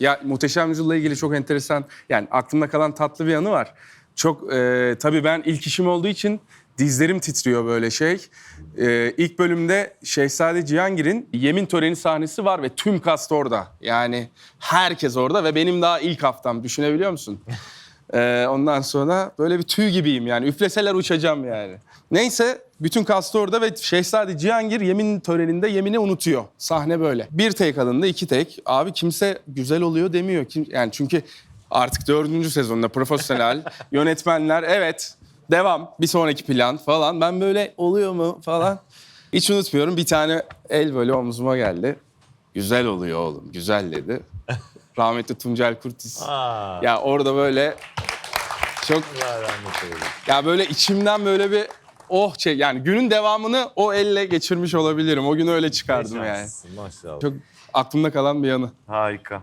Ya Muhteşem Yüzyıl'la ilgili çok enteresan, yani aklımda kalan tatlı bir anı var. Çok, e, tabii ben ilk işim olduğu için dizlerim titriyor böyle şey. E, ilk bölümde Şehzade Cihangir'in yemin töreni sahnesi var ve tüm kast orada. Yani herkes orada ve benim daha ilk haftam, düşünebiliyor musun? E, ondan sonra böyle bir tüy gibiyim yani, üfleseler uçacağım yani. Neyse, bütün kast orada ve Şehzade Cihangir yemin töreninde yemini unutuyor. Sahne böyle. Bir tek alındı, iki tek. Abi kimse güzel oluyor demiyor. Kim, yani çünkü artık dördüncü sezonda profesyonel yönetmenler evet devam bir sonraki plan falan. Ben böyle oluyor mu falan. Hiç unutmuyorum bir tane el böyle omzuma geldi. Güzel oluyor oğlum güzel dedi. Rahmetli Tuncel Kurtiz. Aa, Ya orada böyle çok Allah rahmet eylesin. ya böyle içimden böyle bir oh şey yani günün devamını o elle geçirmiş olabilirim. O gün öyle çıkardım yani. Maşallah. Çok aklımda kalan bir yanı. Harika.